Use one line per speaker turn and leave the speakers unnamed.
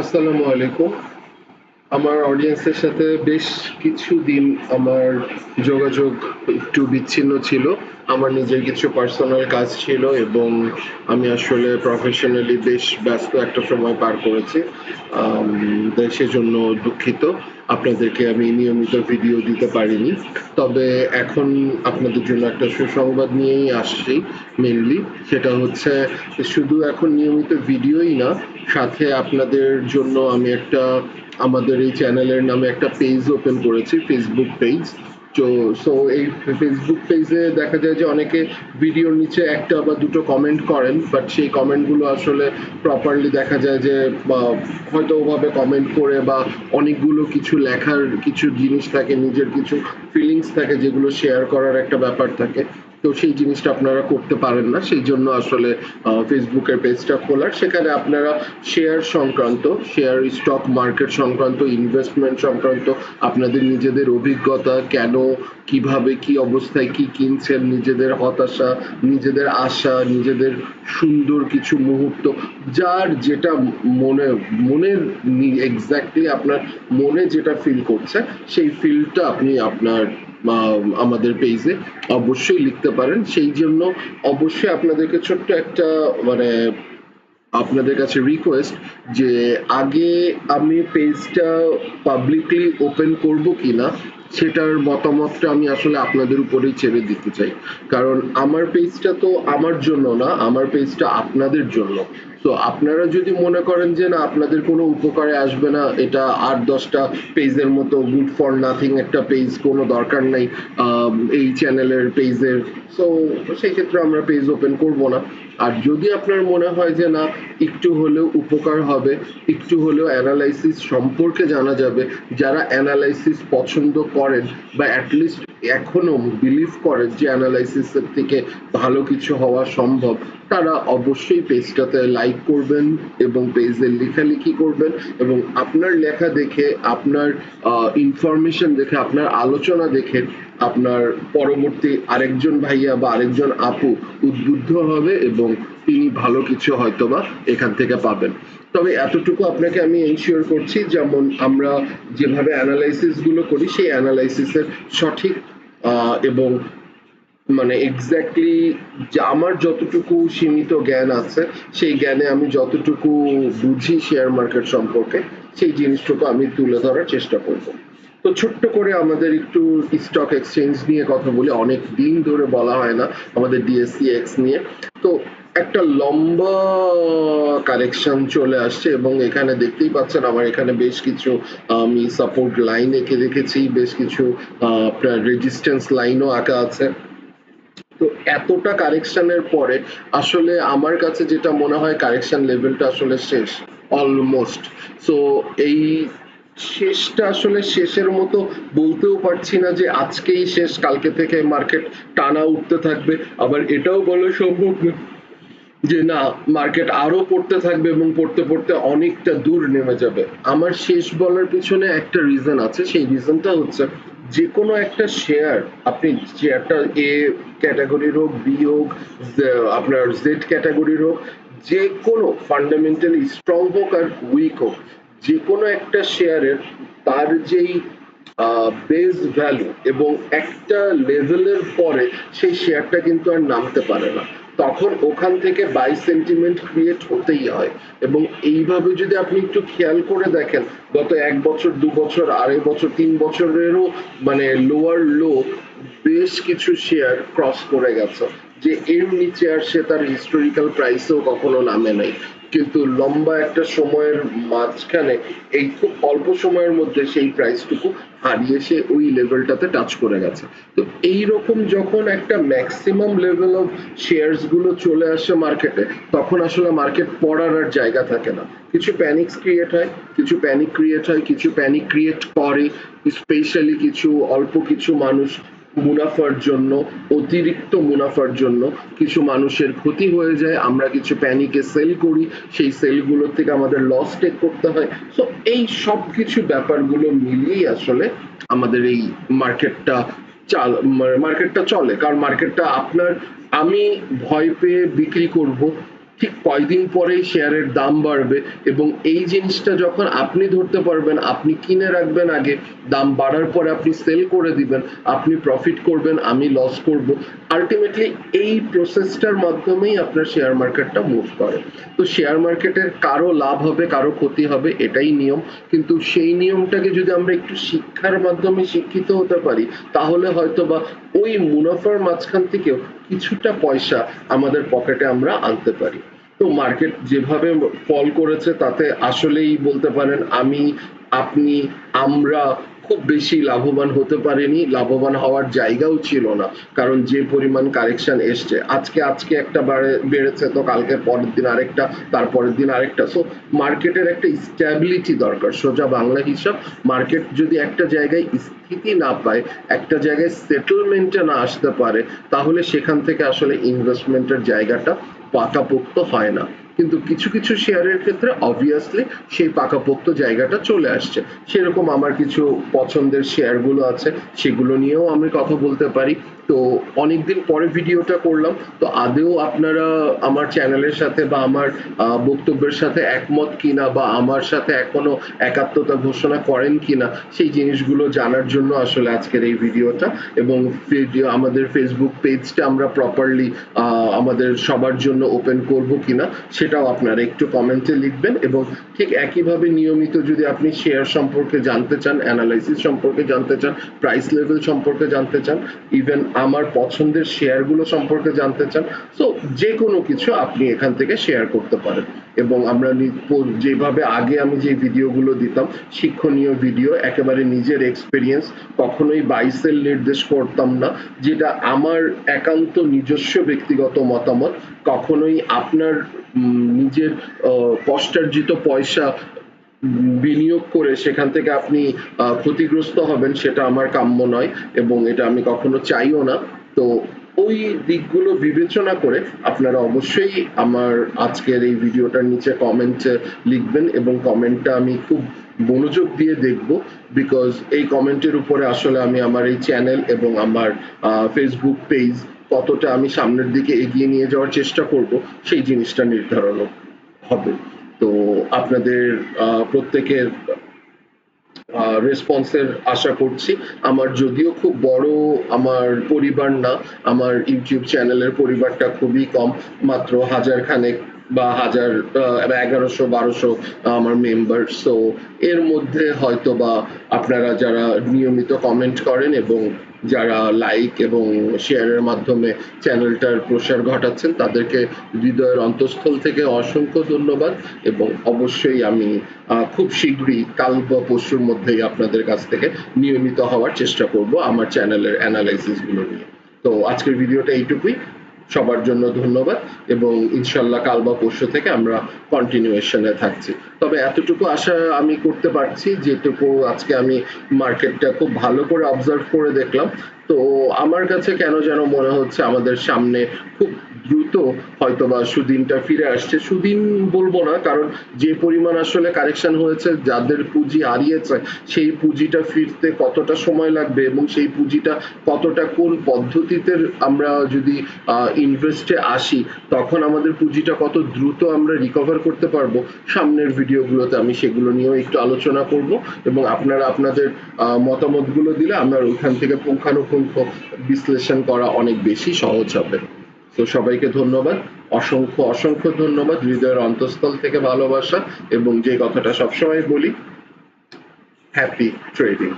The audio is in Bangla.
আসসালামু আলাইকুম। আমার অডিয়েন্সের সাথে বেশ কিছু দিন আমার যোগাযোগ একটু বিচ্ছিন্ন ছিল। আমার নিজের কিছু পার্সোনাল কাজ ছিল এবং আমি আসলে প্রফেশনালি বেশ ব্যস্ত একটা সময় পার করেছি। সেজন্য দুঃখিত। আপনাদেরকে আমি নিয়মিত ভিডিও দিতে পারিনি। তবে এখন আপনাদের জন্য একটা সুসংবাদ নিয়েই আসছি মেনলি সেটা হচ্ছে, শুধু এখন নিয়মিত ভিডিওই না সাথে আপনাদের জন্য আমি একটা, আমাদের এই চ্যানেলের নামে একটা পেজ ওপেন করেছি ফেসবুক পেজ তো সো এই ফেসবুক পেজে দেখা যায় যে অনেকে ভিডিওর নিচে একটা বা দুটো কমেন্ট করেন বাট সেই কমেন্টগুলো আসলে প্রপারলি দেখা যায় যে হয়তো ওভাবে কমেন্ট করে বা অনেকগুলো কিছু লেখার কিছু জিনিস থাকে, নিজের কিছু ফিলিংস থাকে যেগুলো শেয়ার করার একটা ব্যাপার থাকে। তো সেই জিনিসটা আপনারা করতে পারেন না। সেই জন্য আসলে ফেসবুকের পেজটা খোলার। সেখানে আপনারা শেয়ার সংক্রান্ত, শেয়ার স্টক মার্কেট সংক্রান্ত ইনভেস্টমেন্ট সংক্রান্ত, আপনাদের নিজেদের অভিজ্ঞতা, কেন, কীভাবে, কি অবস্থায়, কি কিনছেন, নিজেদের হতাশা, নিজেদের আশা, নিজেদের সুন্দর কিছু মুহূর্ত, যার যেটা মনে মনের এক্স্যাক্টলি আপনার মনে যেটা ফিল করছে, সেই ফিলটা আপনি আপনার আমাদের পেজে অবশ্যই লিখতে পারেন। সেই জন্য অবশ্যই আপনাদেরকে ছোট্ট একটা মানে আপনাদের কাছে রিকোয়েস্ট যে, আগে আমি পেজটা পাবলিকলি ওপেন করব কিনা সেটার মতামতটা আমি আসলে আপনাদের উপরেই ছেড়ে দিতে চাই। কারণ আমার পেজটা তো আমার জন্য না, আমার পেজটা আপনাদের জন্য। তো আপনারা যদি মনে করেন যে না, আপনাদের কোনো উপকারে আসবে না, এটা আট দশটা পেজের মতো গুড ফর নাথিং একটা পেজ কোনো দরকার নাই এই চ্যানেলের পেজের সো সেই ক্ষেত্রে আমরা পেজ ওপেন করব না। আর যদি আপনার মনে হয় যে, না, একটু হলেও উপকার হবে, একটু হলেও অ্যানালাইসিস সম্পর্কে জানা যাবে, যারা অ্যানালাইসিস পছন্দ করেন বা অ্যাটলিস্ট এখনও বিলিভ করেন যে অ্যানালাইসিসের থেকে ভালো কিছু হওয়া সম্ভব। তারা অবশ্যই পেজটাতে লাইক করবেন এবং পেজে লেখালেখি করবেন এবং আপনার লেখা দেখে, আপনার ইনফরমেশন দেখে, আপনার আলোচনা দেখে আপনার পরবর্তী আরেকজন ভাইয়া বা আরেকজন আপু উদ্বুদ্ধ হবে এবং তিনি ভালো কিছু হয়তোবা এখান থেকে পাবেন। তবে এতটুকু আপনাকে আমি এনশিওর করছি, যেমন আমরা যেভাবে অ্যানালাইসিসগুলো করি, সেই অ্যানালাইসিসের সঠিক এবং মানে এক্স্যাক্টলি আমার যতটুকু সীমিত জ্ঞান আছে, সেই জ্ঞানে আমি যতটুকু বুঝি শেয়ার মার্কেট সম্পর্কে, সেই জিনিসটুকু আমি তুলে ধরার চেষ্টা করব। তো ছোট্ট করে আমাদের একটু স্টক এক্সচেঞ্জ নিয়ে কথা বলি, অনেক দিন ধরে বলা হয় না আমাদের ডিএসসি এক্স নিয়ে। তো একটা লম্বা কারেকশন চলে আসছে এবং এখানে দেখতেই পাচ্ছেন আমার এখানে বেশ কিছু, আমি সাপোর্ট লাইন এঁকে রেখেছি, বেশ কিছু আপনার রেজিস্ট্যান্স লাইনও আঁকা আছে। তো এতটা কারেকশনের পরে আসলে আমার কাছে যেটা মনে হয় কারেকশন লেভেলটা আসলে শেষ অলমোস্ট সো এই শেষটা আসলে শেষের মতো বলতেও পারছি না যে আজকেই শেষ, কালকে থেকে মার্কেট টানা উঠতে থাকবে। আবার এটাও বলা সম্ভব না। যে না মার্কেট আরও পড়তে থাকবে এবং পড়তে পড়তে অনেকটা দূর নেমে যাবে। আমার শেষ বলার পিছনে একটা রিজন আছে। সেই রিজনটা হচ্ছে যে কোনো একটা শেয়ার আপনি শেয়ারটা এ ক্যাটাগরির হোক বি হোক আপনার জেড ক্যাটাগরির হোক যে কোনো ফান্ডামেন্টালি স্ট্রং হোক আর উইক হোক যে কোনো একটা শেয়ারের তার যেই বেস ভ্যালু এবং একটা লেভেলের পরে সেই শেয়ারটা কিন্তু আর নামতে পারে না। তখন ওখান থেকে বাই সেন্টিমেন্ট ক্রিয়েট হতেই হয়। এবং এইভাবে যদি আপনি একটু খেয়াল করে দেখেন, গত এক বছর, দু বছর, আড়াই বছর, তিন বছরেরও মানে লোয়ার লো বেশ কিছু শেয়ার ক্রস করে গেছে। যে এর নিচে আর সে তার হিস্টোরিক্যাল প্রাইসেও কখনো নামে নাই। কিন্তু লম্বা একটা সময়ের মাঝখানে এই খুব অল্প সময়ের মধ্যে সেই প্রাইসটুকু হারিয়ে সে ওই লেভেলটাতে টাচ করে গেছে। তো এই রকম যখন একটা ম্যাক্সিমাম লেভেল অফ শেয়ারসগুলো চলে আসে মার্কেটে তখন আসলে মার্কেট পড়ার আর জায়গা থাকে না। কিছু প্যানিক্স ক্রিয়েট হয়, কিছু প্যানিক ক্রিয়েট হয়, কিছু প্যানিক ক্রিয়েট করে স্পেশালি কিছু অল্প কিছু মানুষ মুনাফার জন্য, অতিরিক্ত মুনাফার জন্য কিছু মানুষের ক্ষতি হয়ে যায়। আমরা কিছু প্যানিকে সেল করি, সেই সেলগুলো থেকে আমাদের লস টেক করতে হয়। সো এই সব কিছু ব্যাপারগুলো মিলিয়েই আসলে আমাদের এই মার্কেটটা চাল মার্কেটটা চলে। কারণ মার্কেটটা আপনার, আমি ভয় পেয়ে বিক্রি করব ঠিক কয়দিন পরেই শেয়ারের দাম বাড়বে এবং এই জিনিসটা যখন আপনি ধরতে পারবেন, আপনি কিনে রাখবেন আগে, দাম বাড়ার পরে আপনি সেল করে দিবেন, আপনি প্রফিট করবেন, আমি লস করব। আলটিমেটলি এই প্রসেসটার মাধ্যমেই আপনার শেয়ার মার্কেটটা মুভ করে। তো শেয়ার মার্কেটের কারও লাভ হবে, কারও ক্ষতি হবে, এটাই নিয়ম। কিন্তু সেই নিয়মটাকে যদি আমরা একটু শিক্ষার মাধ্যমে শিক্ষিত হতে পারি, তাহলে হয়তো বা ওই মুনাফার মাঝখান থেকেও কিছুটা পয়সা আমাদের পকেটে আমরা আনতে পারি। তো মার্কেট যেভাবে ফল করেছে তাতে আসলেই বলতে পারেন আমি, আপনি, আমরা খুব বেশি লাভবান হতে পারেনি। লাভবান হওয়ার জায়গাও ছিল না, কারণ যে পরিমাণ কারেকশন এসছে, আজকে আজকে একটা বাড়ে বেড়েছে তো কালকে পরের দিন আরেকটা, তারপরের দিন আরেকটা। সো মার্কেটের একটা স্ট্যাবিলিটি দরকার। সোজা বাংলা হিসাব মার্কেট যদি একটা জায়গায় স্থিতি না পায়, একটা জায়গায় সেটেলমেন্টে না আসতে পারে, তাহলে সেখান থেকে আসলে ইনভেস্টমেন্টের জায়গাটা পাকাপোক্ত হয় না। কিন্তু কিছু কিছু শেয়ারের ক্ষেত্রে অবভিয়াসলি সেই পাকাপোক্ত জায়গাটা চলে আসছে। সেরকম আমার কিছু পছন্দের শেয়ারগুলো আছে, সেগুলো নিয়েও আমি কথা বলতে পারি। তো অনেকদিন পরে ভিডিওটা করলাম, তো আদেও আপনারা আমার চ্যানেলের সাথে বা আমার বক্তব্যের সাথে একমত কিনা বা আমার সাথে এখনও একাত্মতা ঘোষণা করেন কিনা, সেই জিনিসগুলো জানার জন্য আসলে আজকের এই ভিডিওটা এবং ভিডিও, আমাদের ফেসবুক পেজটা আমরা প্রপারলি আমাদের সবার জন্য ওপেন করব কিনা সেটাও আপনারা একটু কমেন্টে লিখবেন এবং ঠিক একইভাবে নিয়মিত যদি আপনি শেয়ার সম্পর্কে জানতে চান অ্যানালাইসিস সম্পর্কে জানতে চান প্রাইস লেভেল সম্পর্কে জানতে চান ইভেন আমার পছন্দের শেয়ারগুলো সম্পর্কে জানতে চান সো যে কোনো কিছু আপনি এখান থেকে শেয়ার করতে পারেন। এবং আমরা যেভাবে আগে আমি যে ভিডিওগুলো দিতাম, শিক্ষণীয় ভিডিও, একেবারে নিজের এক্সপিরিয়েন্স কখনোই বাইসেল নির্দেশ করতাম না, যেটা আমার একান্ত নিজস্ব ব্যক্তিগত মতামত, কখনোই আপনার নিজের কষ্টার্জিত পয়সা বিনিয়োগ করে সেখান থেকে আপনি ক্ষতিগ্রস্ত হবেন, সেটা আমার কাম্য নয় এবং এটা আমি কখনো চাইও না। তো ওই দিকগুলো বিবেচনা করে আপনারা অবশ্যই আমার আজকের এই ভিডিওটার নিচে কমেন্ট লিখবেন এবং কমেন্টটা আমি খুব মনোযোগ দিয়ে দেখব বিকজ এই কমেন্টের উপরে আসলে আমি আমার এই চ্যানেল এবং আমার ফেসবুক পেজ কতটা আমি সামনের দিকে এগিয়ে নিয়ে যাওয়ার চেষ্টা করব সেই জিনিসটা নির্ধারণ হবে। তো আপনাদের প্রত্যেকের রেসপন্সের আশা করছি। আমার যদিও খুব বড় আমার পরিবার না, আমার ইউটিউব চ্যানেলের পরিবারটা খুবই কম, মাত্র হাজার খানেক বা হাজার এগারোশো, বারোশো আমার মেম্বার সো এর মধ্যে হয়তো বা আপনারা যারা নিয়মিত কমেন্ট করেন এবং যারা লাইক এবং শেয়ারের মাধ্যমে চ্যানেলটার প্রসার ঘটাচ্ছেন, তাদেরকে হৃদয়ের অন্তঃস্থল থেকে অসংখ্য ধন্যবাদ এবং অবশ্যই আমি খুব শীঘ্রই কাল বা পরশুর মধ্যেই আপনাদের কাছ থেকে নিয়মিত হওয়ার চেষ্টা করব আমার চ্যানেলের অ্যানালাইসিসগুলো নিয়ে। তো আজকের ভিডিওটা এইটুকুই। সবার জন্য ধন্যবাদ এবং ইনশাল্লাহ কাল বা পরশু থেকে আমরা কন্টিনিউয়েশনে থাকছি। তবে এতটুকু আশা আমি করতে পারছি, যেটুকু আজকে আমি মার্কেটটা খুব ভালো করে অবজার্ভ করে দেখলাম। তো আমার কাছে কেন যেন মনে হচ্ছে আমাদের সামনে খুব দ্রুত হয়তোবা সুদিনটা ফিরে আসছে। সুদিন বলব না, কারণ যে পরিমাণ আসলে কারেকশন হয়েছে, যাদের পুঁজি হারিয়েছে, সেই পুঁজিটা ফিরতে কতটা সময় লাগবে এবং সেই পুঁজিটা কতটা কোন পদ্ধতিতে আমরা যদি ইনভেস্টে আসি, তখন আমাদের পুঁজিটা কত দ্রুত আমরা রিকভার করতে পারব, সামনের ভিডিওগুলোতে আমি সেগুলো নিয়েও একটু আলোচনা করব এবং আপনারা আপনাদের মতামতগুলো দিলে আমার ওইখান থেকে পুঙ্খানুপুঙ্খ বিশ্লেষণ করা অনেক বেশি সহজ হবে। তো সবাইকে ধন্যবাদ। অসংখ্য অসংখ্য ধন্যবাদ। হৃদয়ের অন্তঃস্থল থেকে ভালোবাসা এবং যে কথাটা সবসময় বলি হ্যাপি ট্রেডিং